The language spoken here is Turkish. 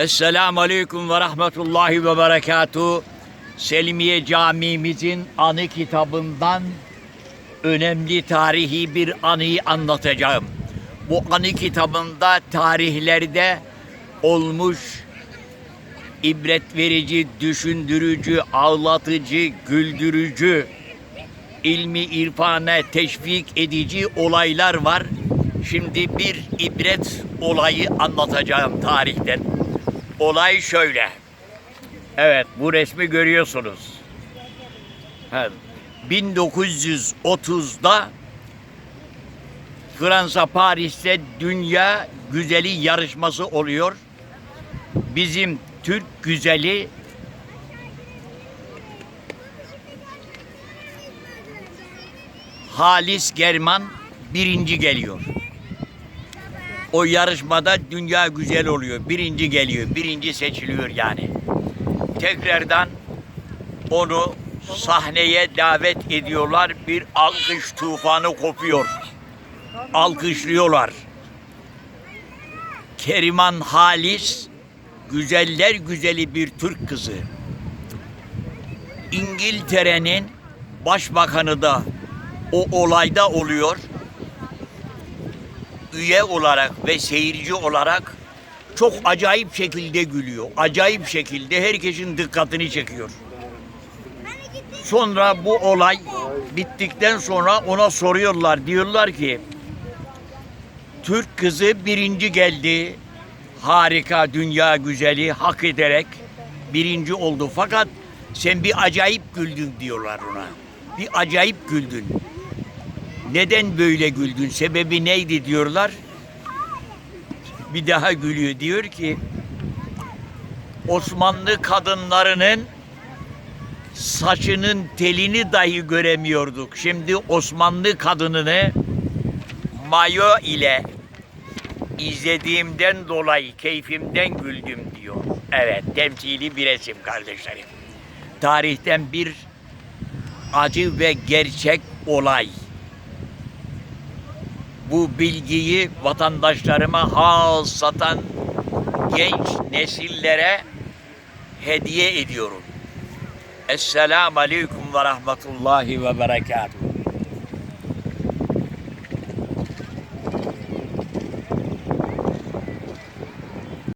Esselamu Aleyküm ve Rahmetullahi ve Berekatuhu. Selimiye Camimizin anı kitabından önemli tarihi bir anıyı anlatacağım. Bu anı kitabında tarihlerde olmuş ibret verici, düşündürücü, ağlatıcı, güldürücü, ilmi irfana teşvik edici olaylar var. Şimdi bir ibret olayı anlatacağım tarihten. Olay şöyle. Evet bu resmi görüyorsunuz. Evet. 1930'da Fransa Paris'te dünya güzeli yarışması oluyor. Bizim Türk güzeli Halis German birinci geliyor. O yarışmada dünya güzel oluyor. Birinci geliyor. Birinci seçiliyor yani. Tekrardan onu sahneye davet ediyorlar. Bir alkış tufanı kopuyor. Alkışlıyorlar. Keriman Halis güzeller güzeli bir Türk kızı. İngiltere'nin başbakanı da o olayda oluyor. Üye olarak ve seyirci olarak çok acayip şekilde gülüyor. Acayip şekilde herkesin dikkatini çekiyor. Sonra bu olay bittikten sonra ona soruyorlar. Diyorlar ki Türk kızı birinci geldi. Harika, dünya güzeli hak ederek birinci oldu. Fakat sen bir acayip güldün diyorlar ona. Bir acayip güldün. Neden böyle güldün? Sebebi neydi diyorlar. Bir daha gülüyor. Diyor ki Osmanlı kadınlarının saçının telini dahi göremiyorduk. Şimdi Osmanlı kadınını mayo ile izlediğimden dolayı keyfimden güldüm diyor. Evet, temsili bir resim kardeşlerim. Tarihten bir acı ve gerçek olay. Bu bilgiyi vatandaşlarıma hal satan genç nesillere hediye ediyorum. Esselamu Aleyküm ve Rahmetullahi ve Berekatuhu.